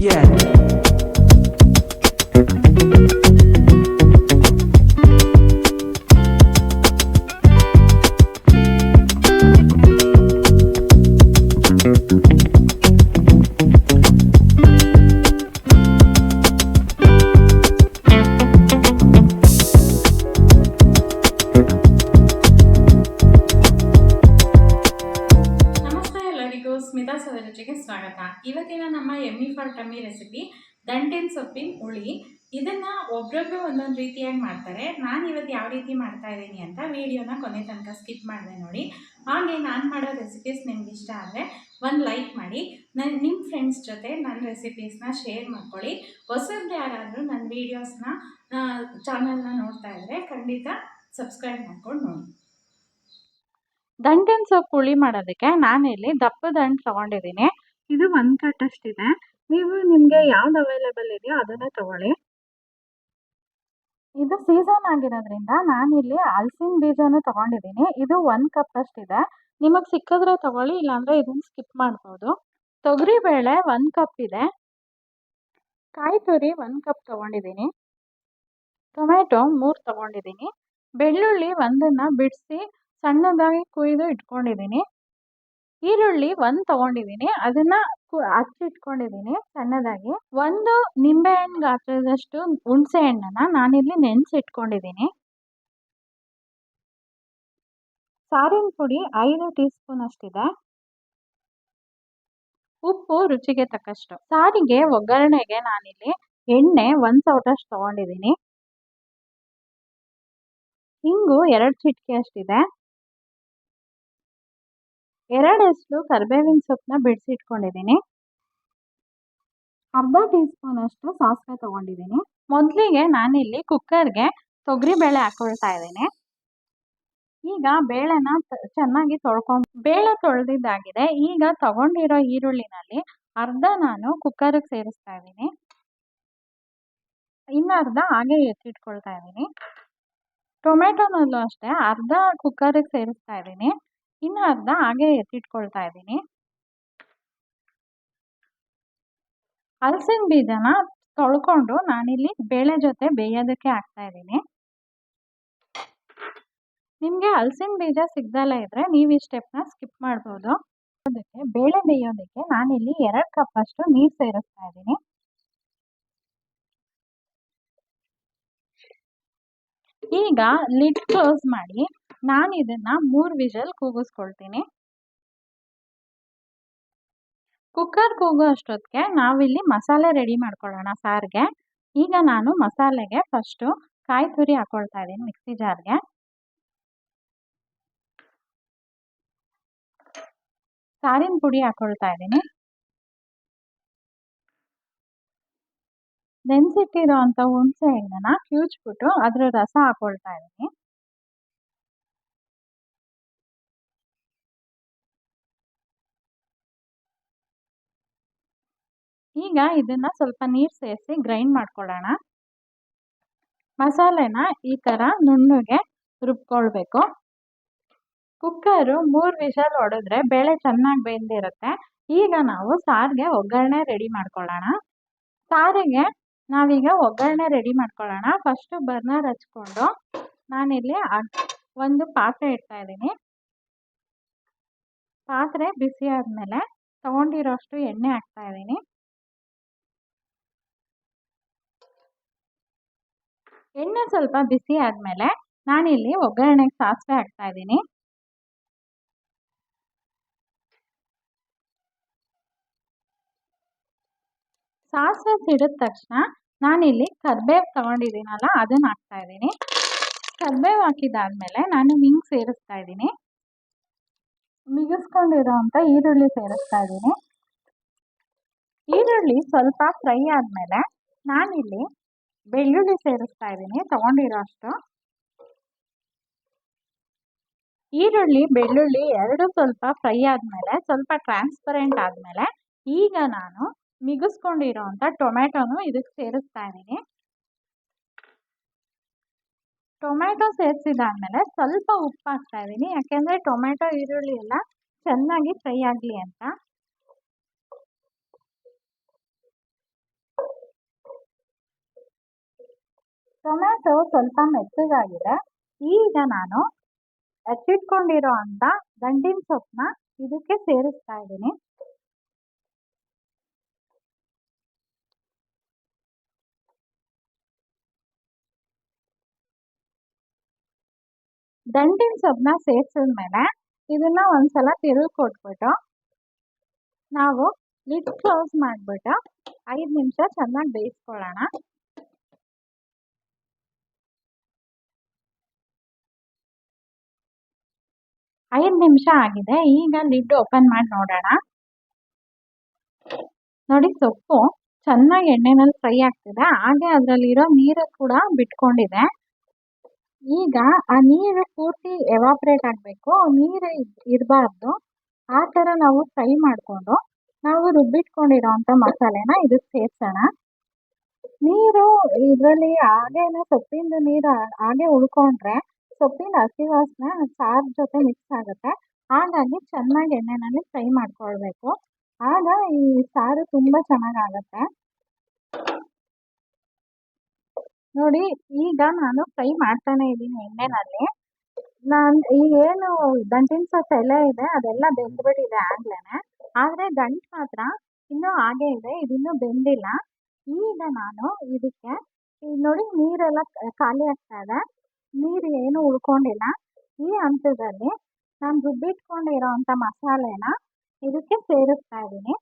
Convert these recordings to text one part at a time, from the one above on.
Yeah. ಇವತ್ತಿನ ನಮ್ಮ ಎಮ್ಮಿ ಫಾರ್ ಟಮ್ಮಿ ರೆಸಿಪಿ ದಂಟಿನ ಸೊಪ್ಪಿನ ಹುಳಿ. ಇದನ್ನ ಒಬ್ರೊಬ್ರು ಒಂದೊಂದು ರೀತಿಯಾಗಿ ಮಾಡ್ತಾರೆ. ನಾನು ಇವತ್ತು ಯಾವ ರೀತಿ ಮಾಡ್ತಾ ಇದ್ದೀನಿ ಅಂತ ವಿಡಿಯೋನ ಕೊನೆ ತನಕ ಸ್ಕಿಪ್ ಮಾಡಿದೆ ನೋಡಿ. ಹಾಗೆ ನಾನು ಮಾಡೋ ರೆಸಿಪೀಸ್ ನಿಮ್ಗೆ ಇಷ್ಟ ಆದರೆ ಒಂದು ಲೈಕ್ ಮಾಡಿ. ನನ್ನ ನಿಮ್ಮ ಫ್ರೆಂಡ್ಸ್ ಜೊತೆ ನನ್ನ ರೆಸಿಪೀಸ್ನ ಶೇರ್ ಮಾಡ್ಕೊಳ್ಳಿ. ಹೊಸಬ್ರು ಯಾರಾದರೂ ನನ್ನ ವೀಡಿಯೋಸ್ನ ಚಾನಲ್ನ ನೋಡ್ತಾ ಇದ್ದರೆ ಖಂಡಿತ ಸಬ್ಸ್ಕ್ರೈಬ್ ಮಾಡ್ಕೊಂಡು ನೋಡಿ. ದಂಟಿನ ಸೊಪ್ಪು ಹುಳಿ ಮಾಡೋದಕ್ಕೆ ನಾನಿಲ್ಲಿ ದಪ್ಪ ದಂಟು ತಗೊಂಡಿದ್ದೀನಿ. ಇದು ಒಂದು ಕಟ್ಟಷ್ಟಿದೆ ನೀವು ನಿಮಗೆ ಯಾವ್ದು ಅವೈಲೇಬಲ್ ಇದೆಯೋ ಅದನ್ನೇ ತಗೊಳ್ಳಿ. ಇದು ಸೀಸನ್ ಆಗಿರೋದ್ರಿಂದ ನಾನಿಲ್ಲಿ ಹಲ್ಸಿನ ಬೀಜನೂ ತಗೊಂಡಿದ್ದೀನಿ. ಇದು ಒಂದು ಕಪ್ ಅಷ್ಟಿದೆ. ನಿಮಗೆ ಸಿಕ್ಕಿದ್ರೆ ತಗೊಳ್ಳಿ, ಇಲ್ಲಾಂದ್ರೆ ಇದನ್ನ ಸ್ಕಿಪ್ ಮಾಡ್ಬೋದು. ತೊಗರಿ ಬೇಳೆ ಒಂದು ಕಪ್ ಇದೆ. ಕಾಯಿ ತುರಿ ಒಂದು ಕಪ್ ತಗೊಂಡಿದ್ದೀನಿ. ಟೊಮೆಟೊ ಮೂರು ತಗೊಂಡಿದ್ದೀನಿ. ಬೆಳ್ಳುಳ್ಳಿ ಒಂದನ್ನು ಬಿಡಿಸಿ ಸಣ್ಣದಾಗಿ ಕುಯ್ದು ಇಟ್ಕೊಂಡಿದ್ದೀನಿ. ಈರುಳ್ಳಿ ಒಂದು ತಗೊಂಡಿದ್ದೀನಿ ಅದನ್ನ ಹಚ್ಚಿಟ್ಕೊಂಡಿದ್ದೀನಿ ಸಣ್ಣದಾಗಿ. ಒಂದು ನಿಂಬೆಹಣ್ಣು ಗಾತ್ರದಷ್ಟು ಹುಣಸೆ ಹಣ್ಣನ್ನ ನಾನಿಲ್ಲಿ ನೆನೆಸಿಟ್ಕೊಂಡಿದ್ದೀನಿ ಸಾರಿನ ಪುಡಿ ಐದು ಟೀ ಸ್ಪೂನ್ ಅಷ್ಟಿದೆ ಉಪ್ಪು ರುಚಿಗೆ ತಕ್ಕಷ್ಟು. ಸಾರಿಗೆ ಒಗ್ಗರಣೆಗೆ ನಾನಿಲ್ಲಿ ಎಣ್ಣೆ ಒಂದು ಸೌಟಷ್ಟು ತೊಗೊಂಡಿದ್ದೀನಿ ಹಿಂಗು ಎರಡು ಚಿಟಿಕೆ ಅಷ್ಟಿದೆ ಎರಡಷ್ಟು ಕರ್ಬೇವಿನ ಸೊಪ್ಪನ್ನ ಬಿಡಿಸಿಟ್ಕೊಂಡಿದ್ದೀನಿ. ಅರ್ಧ ಟೀ ಸ್ಪೂನ್ ಅಷ್ಟು ಸಾಸಿವೆ ತಗೊಂಡಿದ್ದೀನಿ. ಮೊದಲಿಗೆ ನಾನಿಲ್ಲಿ ಕುಕ್ಕರ್ಗೆ ತೊಗರಿ ಬೇಳೆ ಹಾಕೊಳ್ತಾ ಇದ್ದೀನಿ. ಈಗ ಬೇಳೆನ ಚೆನ್ನಾಗಿ ತೊಳ್ಕೊಂಡು, ಬೇಳೆ ತೊಳೆದಿದ್ದಾಗಿದೆ. ಈಗ ತಗೊಂಡಿರೋ ಈರುಳ್ಳಿನಲ್ಲಿ ಅರ್ಧ ನಾನು ಕುಕ್ಕರ್ಗೆ ಸೇರಿಸ್ತಾ ಇದ್ದೀನಿ. ಇನ್ನು ಅರ್ಧ ಹಾಗೆ ಎತ್ತಿಟ್ಕೊಳ್ತಾ ಇದ್ದೀನಿ. ಟೊಮೆಟೊನಲ್ಲೂ ಅಷ್ಟೇ ಅರ್ಧ ಕುಕ್ಕರ್ಗೆ ಸೇರಿಸ್ತಾ ಇದ್ದೀನಿ. ಇನ್ನು ಅರ್ಧ ಹಾಗೆ ಎತ್ತಿಟ್ಕೊಳ್ತಾ ಇದ್ದೀನಿ. ಹಲಸಿನ ಬೀಜನ ತೊಳ್ಕೊಂಡು ನಾನಿಲ್ಲಿ ಬೇಳೆ ಜೊತೆ ಬೇಯೋದಕ್ಕೆ ಹಾಕ್ತಾ ಇದ್ದೀನಿ. ನಿಮಗೆ ಹಲಸಿನ ಬೀಜ ಸಿಗ್ದಲ್ಲ ಇದ್ರೆ ನೀವು ಈ ಸ್ಟೆಪ್ನ ಸ್ಕಿಪ್ ಮಾಡ್ಬೋದು. ಅದಕ್ಕೆ ಬೇಳೆ ಬೇಯೋದಕ್ಕೆ ನಾನಿಲ್ಲಿ ಎರಡು ಕಪ್ ಅಷ್ಟು ನೀರು ಸೇರಿಸ್ತಾ ಇದ್ದೀನಿ. ಈಗ ಲಿಡ್ ಕ್ಲೋಸ್ ಮಾಡಿ ನಾನು ಇದನ್ನ ಮೂರು ವಿಷಲ್ ಕೂಗಿಸ್ಕೊಳ್ತೀನಿ. ಕುಕ್ಕರ್ ಕೂಗೋ ಅಷ್ಟೊತ್ತಿಗೆ ನಾವಿಲ್ಲಿ ಮಸಾಲೆ ರೆಡಿ ಮಾಡ್ಕೊಳ್ಳೋಣ ಸಾರಿಗೆ. ಈಗ ನಾನು ಮಸಾಲೆಗೆ ಫಸ್ಟು ಕಾಯಿ ತುರಿ ಹಾಕೊಳ್ತಾ ಇದ್ದೀನಿ ಮಿಕ್ಸಿ ಜಾರ್ಗೆ. ಸಾರಿನ ಪುಡಿ ಹಾಕೊಳ್ತಾ ಇದ್ದೀನಿ. ನೆನ್ಸಿಟ್ಟಿರೋ ಅಂತ ಹುಣಸೆ ಹಣ್ಣನ್ನ ಕ್ಯೂಚ್ಬಿಟ್ಟು ಅದ್ರ ರಸ ಹಾಕೊಳ್ತಾ ಇದ್ದೀನಿ. ಈಗ ಇದನ್ನ ಸ್ವಲ್ಪ ನೀರು ಸೇರಿಸಿ ಗ್ರೈಂಡ್ ಮಾಡ್ಕೊಳ್ಳೋಣ. ಮಸಾಲೆನ ಈ ಥರ ನುಣ್ಣಗೆ ರುಬ್ಕೊಳ್ಬೇಕು. ಕುಕ್ಕರು ಮೂರು ವಿಷಲ್ ಹೊಡೆದ್ರೆ ಬೇಳೆ ಚೆನ್ನಾಗಿ ಬೆಂದಿರುತ್ತೆ. ಈಗ ನಾವು ಸಾರಿಗೆ ಒಗ್ಗರಣೆ ರೆಡಿ ಮಾಡ್ಕೊಳ್ಳೋಣ. ಸಾರಿಗೆ ನಾವೀಗ ಒಗ್ಗರಣೆ ರೆಡಿ ಮಾಡ್ಕೊಳ್ಳೋಣ. ಫಸ್ಟು ಬರ್ನರ್ ಹಚ್ಕೊಂಡು ನಾನಿಲ್ಲಿ ಒಂದು ಪಾತ್ರೆ ಇಡ್ತಾ ಇದ್ದೀನಿ. ಪಾತ್ರೆ ಬಿಸಿ ಆದಮೇಲೆ ತಗೊಂಡಿರೋಷ್ಟು ಎಣ್ಣೆ ಹಾಕ್ತಾ ಇದ್ದೀನಿ. ಎಣ್ಣೆ ಸ್ವಲ್ಪ ಬಿಸಿ ಆದಮೇಲೆ ನಾನಿಲ್ಲಿ ಒಗ್ಗರಣೆಗೆ ಸಾಸಿವೆ ಹಾಕ್ತಾ ಇದ್ದೀನಿ. ಸಾಸಿವೆ ಸಿಡಿದ ತಕ್ಷಣ ನಾನಿಲ್ಲಿ ಕರ್ಬೇವು ತಗೊಂಡಿದ್ದೀನಲ್ಲ ಅದನ್ನ ಹಾಕ್ತಾ ಇದ್ದೀನಿ. ಕರ್ಬೇವು ಹಾಕಿದಾದ್ಮೇಲೆ ನಾನು ಹಿಂಗ್ ಸೇರಿಸ್ತಾ ಇದ್ದೀನಿ. ಮಿಗಿಸ್ಕೊಂಡಿರೋಂಥ ಈರುಳ್ಳಿ ಸೇರಿಸ್ತಾ ಇದ್ದೀನಿ. ಈರುಳ್ಳಿ ಸ್ವಲ್ಪ ಫ್ರೈ ಆದಮೇಲೆ ನಾನಿಲ್ಲಿ ಬೆಳ್ಳುಳ್ಳಿ ಸೇರಿಸ್ತಾ ಇದ್ದೀನಿ, ತಗೊಂಡಿರೋ ಅಷ್ಟು. ಈರುಳ್ಳಿ, ಬೆಳ್ಳುಳ್ಳಿ ಎರಡು ಸ್ವಲ್ಪ ಫ್ರೈ ಆದಮೇಲೆ, ಸ್ವಲ್ಪ ಟ್ರಾನ್ಸ್ಪರೆಂಟ್ ಆದಮೇಲೆ, ಈಗ ನಾನು ಮಿಗಿಸ್ಕೊಂಡಿರೋಂಥ ಟೊಮೆಟೊನು ಇದಕ್ಕೆ ಸೇರಿಸ್ತಾ ಇದ್ದೀನಿ. ಟೊಮೆಟೊ ಸೇರಿಸಿದಾದ್ಮೇಲೆ ಸ್ವಲ್ಪ ಉಪ್ಪು ಹಾಕ್ತಾ ಇದ್ದೀನಿ, ಯಾಕೆಂದರೆ ಟೊಮೆಟೊ ಈರುಳ್ಳಿ ಎಲ್ಲ ಚೆನ್ನಾಗಿ ಫ್ರೈ ಆಗಲಿ ಅಂತ. ಟೊಮ್ಯಾಟೊ ಸ್ವಲ್ಪ ಮೆತ್ತಗಾಗಿದೆ. ಈಗ ನಾನು ಹೆಚ್ಚಿಟ್ಕೊಂಡಿರೋ ಅಂಥ ದಂಟಿನ ಸೊಪ್ಪನ್ನ ಇದಕ್ಕೆ ಸೇರಿಸ್ತಾ ಇದ್ದೀನಿ. ದಂಟಿನ ಸೊಪ್ಪನ್ನ ಸೇರಿಸಿದ್ಮೇಲೆ ಇದನ್ನ ಒಂದ್ಸಲ ತಿರುಗಿ ಕೊಟ್ಬಿಟ್ಟು ನಾವು ಲಿಡ್ ಕ್ಲೋಸ್ ಮಾಡಿಬಿಟ್ಟು ಐದು ನಿಮಿಷ ಚೆನ್ನಾಗಿ ಬೇಯಿಸ್ಕೊಳ್ಳೋಣ. ಐದು ನಿಮಿಷ ಆಗಿದೆ. ಈಗ ಲಿಡ್ ಓಪನ್ ಮಾಡಿ ನೋಡೋಣ. ನೋಡಿ ಸೊಪ್ಪು ಚೆನ್ನಾಗಿ ಎಣ್ಣೆನಲ್ಲಿ ಫ್ರೈ ಆಗ್ತಿದೆ. ಹಾಗೆ ಅದರಲ್ಲಿರೋ ನೀರು ಕೂಡ ಬಿಟ್ಕೊಂಡಿದೆ. ಈಗ ಆ ನೀರು ಪೂರ್ತಿ ಎವಾಪ್ರೇಟ್ ಆಗಬೇಕು. ನೀರು ಇರಬಾರ್ದು. ಆ ಥರ ನಾವು ಫ್ರೈ ಮಾಡಿಕೊಂಡು ನಾವು ರುಬ್ಬಿಟ್ಕೊಂಡಿರೋ ಅಂಥ ಮಸಾಲೆನ ಇದಕ್ಕೆ ಸೇರ್ಸೋಣ. ನೀರು ಇದರಲ್ಲಿ ಹಾಗೇನೆ ಸೊಪ್ಪಿಂದು ನೀರು ಹಾಗೆ ಉಳ್ಕೊಂಡ್ರೆ ಸೊಪ್ಪಿನ ಹಸಿ ವಾಸನೆ ಸಾರು ಜೊತೆ ಮಿಕ್ಸ್ ಆಗುತ್ತೆ. ಹಾಗಾಗಿ ಚೆನ್ನಾಗಿ ಎಣ್ಣೆನಲ್ಲಿ ಫ್ರೈ ಮಾಡ್ಕೊಳ್ಬೇಕು. ಆಗ ಈ ಸಾರು ತುಂಬ ಚೆನ್ನಾಗಾಗತ್ತೆ. ನೋಡಿ, ಈಗ ನಾನು ಫ್ರೈ ಮಾಡ್ತಾನೆ ಇದ್ದೀನಿ ಎಣ್ಣೆನಲ್ಲಿ. ನಾನು ಏನು ದಂಟಿನ ಸೊಪ್ಪು ಎಲೆ ಇದೆ, ಅದೆಲ್ಲ ಬೆಂದ್ಬಿಟ್ಟಿದೆ ಆಗ್ಲೇನೆ. ಆದರೆ ದಂಟು ಮಾತ್ರ ಇನ್ನೂ ಹಾಗೆ ಇದೆ, ಇದಿನ್ನೂ ಬೆಂದಿಲ್ಲ. ಈಗ ನಾನು ಇದಕ್ಕೆ ನೋಡಿ ನೀರೆಲ್ಲ ಖಾಲಿ ಆಗ್ತಾ ಇದೆ. ನೀರು ಏನು ಉಳ್ಕೊಂಡಿಲ್ಲ. ಈ ಹಂತದಲ್ಲಿ ನಾನು ರುಬ್ಬಿಟ್ಕೊಂಡಿರೋವಂಥ ಮಸಾಲೆನ ಇದಕ್ಕೆ ಸೇರಿಸ್ತಾ ಇದ್ದೀನಿ.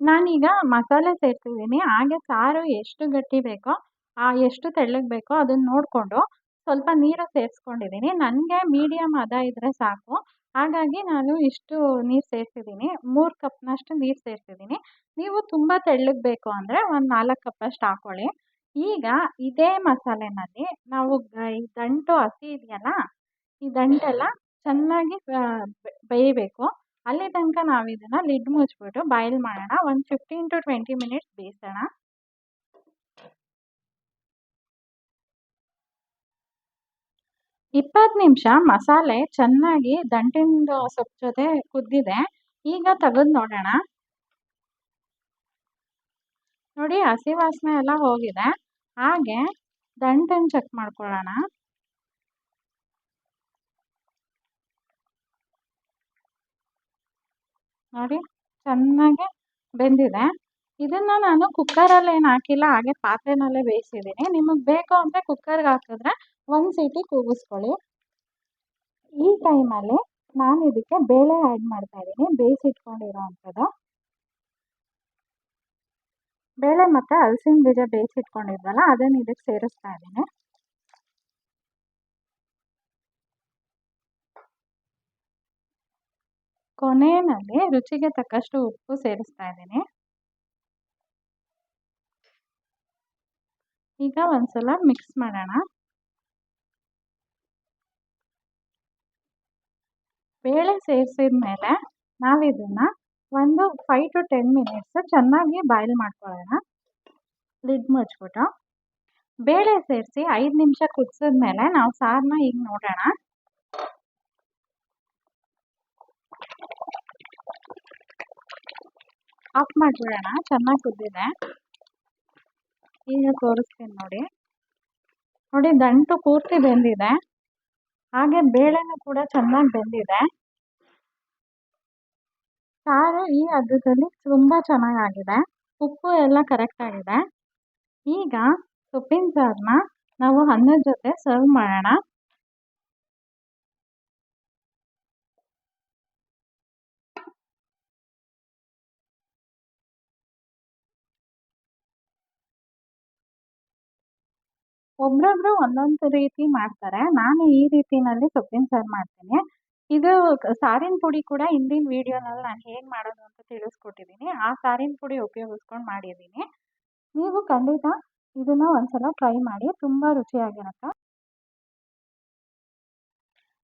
ನಾನೀಗ ಮಸಾಲೆ ಸೇರ್ತಿದ್ದೀನಿ. ಹಾಗೆ ಸಾರು ಎಷ್ಟು ಗಟ್ಟಿ ಬೇಕೋ, ಆ ಎಷ್ಟು ತೆಳ್ಳಗೆ ಬೇಕೋ ಅದನ್ನು ನೋಡಿಕೊಂಡು ಸ್ವಲ್ಪ ನೀರು ಸೇರಿಸ್ಕೊಂಡಿದ್ದೀನಿ. ನನಗೆ ಮೀಡಿಯಮ್ ಹದ ಇದ್ದರೆ ಸಾಕು. ಹಾಗಾಗಿ ನಾನು ಇಷ್ಟು ನೀರು ಸೇರಿಸಿದ್ದೀನಿ. ಮೂರು ಕಪ್ನಷ್ಟು ನೀರು ಸೇರಿಸಿದ್ದೀನಿ. ನೀವು ತುಂಬ ತೆಳ್ಳಗೆ ಬೇಕು ಅಂದರೆ ಒಂದು ನಾಲ್ಕು ಕಪ್ಪಷ್ಟು ಹಾಕ್ಕೊಳ್ಳಿ ಈಗ ಇದೇ ಮಸಾಲೆನಲ್ಲಿ ನಾವು ಈ ದಂಟು ಹಸಿ ಇದೆಯಲ್ಲ ಈ ದಂಟೆಲ್ಲ ಚೆನ್ನಾಗಿ ಬೇಯಬೇಕು. ಅಲ್ಲಿ ತನಕ ನಾವು ಇದನ್ನು ಲಿಡ್ ಮುಚ್ಚಿಬಿಟ್ಟು ಬಾಯ್ಲ್ ಮಾಡೋಣ. ಒಂದು ಫಿಫ್ಟೀನ್ ಟು ಟ್ವೆಂಟಿ ಮಿನಿಟ್ಸ್ ಬೇಯಿಸೋಣ. ಇಪ್ಪತ್ತು ನಿಮಿಷ ಮಸಾಲೆ ಚೆನ್ನಾಗಿ ದಂಟಿನ ಸೊಪ್ಪು ಜೊತೆ ಕುದ್ದಿದೆ. ಈಗ ತೆಗೆದು ನೋಡೋಣ. ನೋಡಿ, ಹಸಿ ವಾಸನೆ ಎಲ್ಲ ಹೋಗಿದೆ. ಹಾಗೆ ದಂಟನ್ನು ಚೆಕ್ ಮಾಡ್ಕೊಳ್ಳೋಣ. ನೋಡಿ ಚೆನ್ನಾಗಿ ಬೆಂದಿದೆ. ಇದನ್ನ ನಾನು ಕುಕ್ಕರಲ್ಲಿ ಏನು ಹಾಕಿಲ್ಲ, ಹಾಗೆ ಪಾತ್ರೆನಲ್ಲೇ ಬೇಯಿಸಿದ್ದೀನಿ. ನಿಮಗೆ ಬೇಕು ಅಂದರೆ ಕುಕ್ಕರ್ಗೆ ಹಾಕಿದ್ರೆ ಒಂದು ಸೀಟಿ ಕೂಗಿಸ್ಕೊಳ್ಳಿ. ಈ ಟೈಮಲ್ಲಿ ನಾನು ಇದಕ್ಕೆ ಬೇಳೆ ಆ್ಯಡ್ ಮಾಡ್ತಾ ಇದ್ದೀನಿ, ಬೇಯಿಸಿಟ್ಕೊಂಡಿರೋ ಅಂಥದ್ದು. ಬೇಳೆ ಮತ್ತು ಹಲಸಿನ ಬೀಜ ಬೇಯಿಸಿಟ್ಕೊಂಡಿದ್ವಲ್ಲ ಅದನ್ನು ಇದಕ್ಕೆ ಸೇರಿಸ್ತಾ ಇದ್ದೀನಿ. ಕೊನೆಯಲ್ಲಿ ರುಚಿಗೆ ತಕ್ಕಷ್ಟು ಉಪ್ಪು ಸೇರಿಸ್ತಾ ಇದ್ದೀನಿ. ಈಗ ಒಂದ್ಸಲ ಮಿಕ್ಸ್ ಮಾಡೋಣ. ಬೇಳೆ ಸೇರಿಸಿದ ಮೇಲೆ ನಾವಿದನ್ನ ಒಂದು ಫೈವ್ ಟು ಟೆನ್ ಮಿನಿಟ್ಸ್ ಚೆನ್ನಾಗಿ ಬಾಯ್ಲ್ ಮಾಡ್ಕೊಳ್ಳೋಣ. ಲಿಡ್ ಮುಚ್ಬಿಟ್ಟು ಬೇಳೆ ಸೇರಿಸಿ ಐದು ನಿಮಿಷ ಕುದಿಸಿದ ಮೇಲೆ ನಾವು ಸಾರನ್ನ ಈಗ ನೋಡೋಣ. ಆಫ್ ಮಾಡಿಬಿಡೋಣ, ಚೆನ್ನಾಗಿ ಕುದ್ದಿದೆ. ಈಗ ತೋರಿಸ್ತೀನಿ ನೋಡಿ. ನೋಡಿ, ದಂಟು ಪೂರ್ತಿ ಬೆಂದಿದೆ. ಹಾಗೆ ಬೇಳೆನೂ ಕೂಡ ಚೆನ್ನಾಗಿ ಬೆಂದಿದೆ. ಸಾರು ಈ ಹದದಲ್ಲಿ ತುಂಬ ಚೆನ್ನಾಗಾಗಿದೆ. ಉಪ್ಪು ಎಲ್ಲ ಕರೆಕ್ಟಾಗಿದೆ ಈಗ ಸೊಪ್ಪಿನ ಸಾರನ್ನ ನಾವು ಅನ್ನದ ಜೊತೆ ಸರ್ವ್ ಮಾಡೋಣ. ಒಬ್ರೊಬ್ರು ಒಂದೊಂದು ರೀತಿ ಮಾಡ್ತಾರೆ. ನಾನು ಈ ರೀತಿನಲ್ಲಿ ಸೊಪ್ಪಿನ ಸಾರು ಮಾಡ್ತೀನಿ. ಇದು ಸಾರಿನ ಪುಡಿ ಕೂಡ ಹಿಂದಿನ ವೀಡಿಯೋನಲ್ಲಿ ನಾನು ಹೇಗೆ ಮಾಡೋದು ಅಂತ ತಿಳಿಸ್ಕೊಟ್ಟಿದ್ದೀನಿ ಆ ಸಾರಿನ ಪುಡಿ ಉಪಯೋಗಿಸ್ಕೊಂಡು ಮಾಡಿದ್ದೀನಿ ನೀವು ಖಂಡಿತ ಇದನ್ನ ಒಂದ್ಸಲ ಟ್ರೈ ಮಾಡಿ, ತುಂಬ ರುಚಿಯಾಗಿರುತ್ತೆ.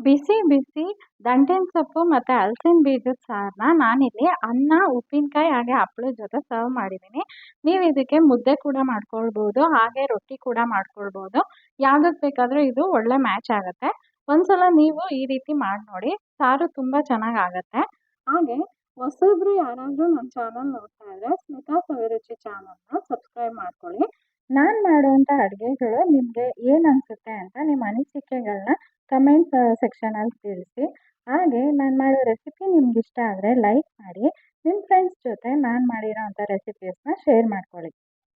ಬಿಸಿ ಬಿಸಿ ದಂಟಿನ ಸೊಪ್ಪು ಮತ್ತು ಹಲಸಿನ ಬೀಜದ ಸಾರನ್ನ ನಾನಿಲ್ಲಿ ಅನ್ನ, ಉಪ್ಪಿನಕಾಯಿ ಹಾಗೆ ಹಪ್ಪಳದ ಜೊತೆ ಸರ್ವ್ ಮಾಡಿದ್ದೀನಿ ನೀವು ಇದಕ್ಕೆ ಮುದ್ದೆ ಕೂಡ ಮಾಡ್ಕೊಳ್ಬೋದು, ಹಾಗೆ ರೊಟ್ಟಿ ಕೂಡ ಮಾಡ್ಕೊಳ್ಬೋದು. ಯಾವುದಕ್ಕೆ ಬೇಕಾದರೂ ಇದು ಒಳ್ಳೆ ಮ್ಯಾಚ್ ಆಗುತ್ತೆ. ಒಂದ್ಸಲ ನೀವು ಈ ರೀತಿ ಮಾಡಿ ನೋಡಿ. ಸಾರು ತುಂಬ ಚೆನ್ನಾಗಿ ಆಗುತ್ತೆ ಹಾಗೆ ಹೊಸಬ್ರು ಯಾರಾದರೂ ನನ್ನ ಚಾನಲ್ ನೋಡ್ತಾ ಇದ್ದರೆ ಸ್ಮಿತಾ ಸವಿರುಚಿ ಚಾನಲ್ನ ಸಬ್ಸ್ಕ್ರೈಬ್ ಮಾಡ್ಕೊಳ್ಳಿ. ನಾನು ಮಾಡುವಂಥ ಅಡುಗೆಗಳು ನಿಮಗೆ ಏನು ಅನಿಸುತ್ತೆ ಅಂತ ನಿಮ್ಮ ಅನಿಸಿಕೆಗಳನ್ನ ಕಮೆಂಟ್ ಸೆಕ್ಷನಲ್ಲಿ ತಿಳಿಸಿ. ಹಾಗೆ ನಾನು ಮಾಡೋ ರೆಸಿಪಿ ನಿಮ್ಗೆ ಇಷ್ಟ ಆದರೆ ಲೈಕ್ ಮಾಡಿ. ನಿಮ್ಮ ಫ್ರೆಂಡ್ಸ್ ಜೊತೆ ನಾನು ಮಾಡಿರೋ ಅಂಥ ರೆಸಿಪೀಸ್ನ ಶೇರ್ ಮಾಡ್ಕೊಳ್ಳಿ.